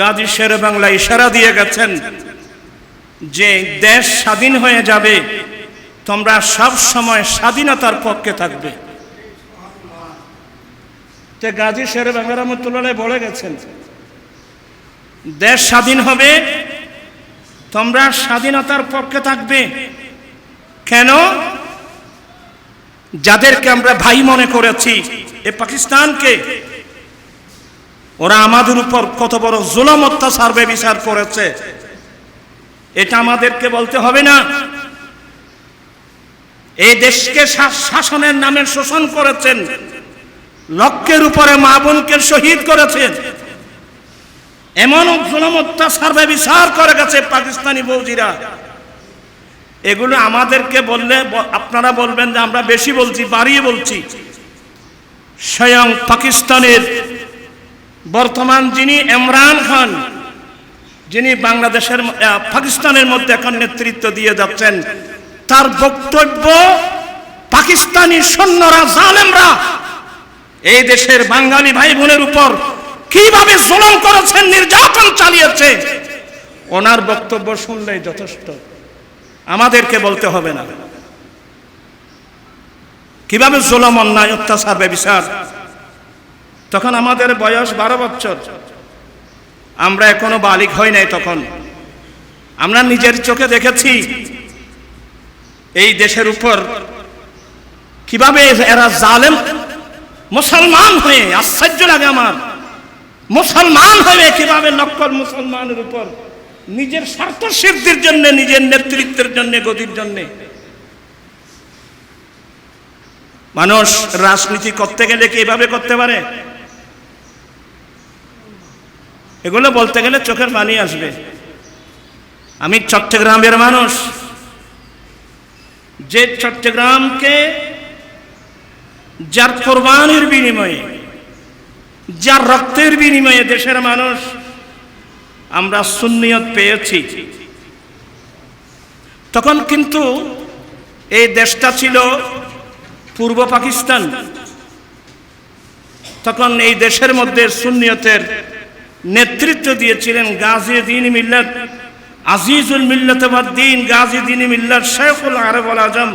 গাজী শের বাংলা ইশারা দিয়ে গেছেন যে দেশ স্বাধীন হয়ে যাবে, তোমরা সব সময় স্বাধীনতার পক্ষে থাকবে। গাজী শের বাংলা রহমতুল্লাহ বলে গেছেন, দেশ স্বাধীন হবে, তোমরা স্বাধীনতার পক্ষে থাকবে। কেন? যাদেরকে আমরা ভাই মনে করেছি, এ পাকিস্তানকে ওরা আমাদের উপর কত বড় জুলম অত্যাচার বিচার করেছে। এটা আমাদেরকে বলতে হবে না। এই দেশকে শাসনের নামে শোষণ করেছেন, লক্ষ্যের উপরে মা বোনকে শহীদ করেছেন। এমন জুলম অত্যাচার বিচার করে গেছে পাকিস্তানি বৌজিরা এগুলো আমাদেরকে বললে আপনারা বলবেন যে আমরা বেশি বলছি, বাড়িয়ে বলছি। স্বয়ং পাকিস্তানের বর্তমান যিনি ইমরান খান, যিনি বাংলাদেশের পাকিস্তানের মধ্যে এখন নেতৃত্ব দিয়ে যাচ্ছেন, তার বক্তব্য পাকিস্তানি সৈন্যরা, জালেমরা এই দেশের বাঙালি ভাই বোনের উপর কীভাবে জুলুম করেছেন নির্যাতন চালিয়েছে, ওনার বক্তব্য শুনলেই যথেষ্ট। আমাদেরকে বলতে হবে না। কীভাবে জুলম, অন্যায়, অত্যাচার, ব্যবিচার তখন আমাদের বয়স বারো বছর। আমরা এখনও বালিক হই নাই তখন। আমরা নিজের চোখে দেখেছি এই দেশের উপর কীভাবে এরা জালেম, মুসলমান হয়ে, আশ্চর্য লাগে আমার। মুসলমান হয়ে কীভাবে নকল মুসলমানের উপর নিজের স্বার্থ সিদ্ধির জন্য, নিজের নেতৃত্বের জন্য গতির জন্য। মানুষ রাজনীতি করতে গেলে কি এভাবে করতে পারে? এগুলো বলতে গেলে চোখের পানি আসবে। আমি চট্টগ্রামের মানুষ। যে চট্টগ্রামকে যার কোরবানির বিনিময়ে, যার রক্তের বিনিময়ে দেশের মানুষ আমরা সুন্নিয়ত পেয়েছি, তখন কিন্তু এই দেশটা ছিল পূর্ব পাকিস্তান। তখন এই দেশের মধ্যে সুন্নিয়তের নেতৃত্ব দিয়েছিলেন গাজী দিন মিল্লাত, আজিজুল মিল্লাত দিন, গাজী দিন মিল্লাত শেখুল আরবুল আজম,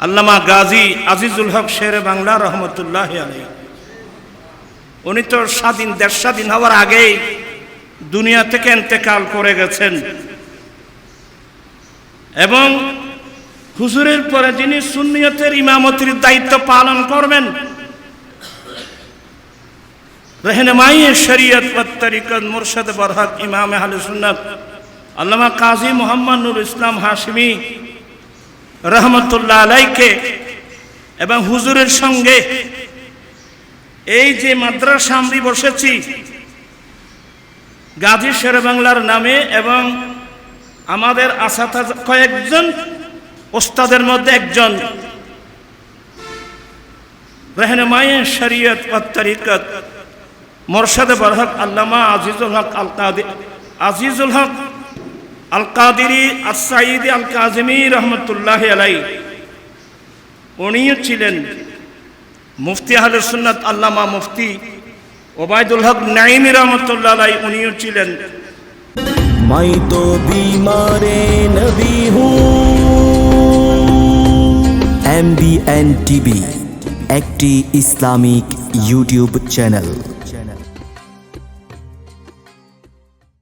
আল্লামা গাজী আজিজুল হক শের বাংলা রহমতুল্লাহ আলী উনি তো স্বাধীন দেড় স্বাধীন হওয়ার আগেই দুনিয়া থেকে এন্তেকাল করে গেছেন। এবং হুজুরের পরে যিনি সুন্নিয়তের ইমামতির দায়িত্ব পালন করবেন रहनुमाई शरीयत व तरीक़त मुर्शद बरहक इमाम अहल सुन्नत আল্লামা কাজী মোহাম্মদ নুর ইসলাম হাশমি রহমতুল্লাহ আলাইকে এবং হুজুরের সঙ্গে এই যে মাদ্রাসা আমি বসেছি গাজী শের বাংলার নামে এবং আমাদের আসাতা কয়েকজন ওস্তাদের মধ্যে একজন रहनुमाई शरीयत व तरीक़त মোরশাদে বরহক আল্লামা আজিজুল হক আল কাদি আজিজুল হক আল কাদিরি আসাইদ আল কাজমি রহমতুল্লাহ আলাই উনিও ছিলেন মুফতি আহলে সুন্নত আল্লামা মুফতি ওবায়দুল হক নাইম রহমতুল্লাহ আলাই উনিও ছিলেন। মাই তো বিমারে নবী এম বি এন টিভি, একটি ইসলামিক ইউটিউব চ্যানেল।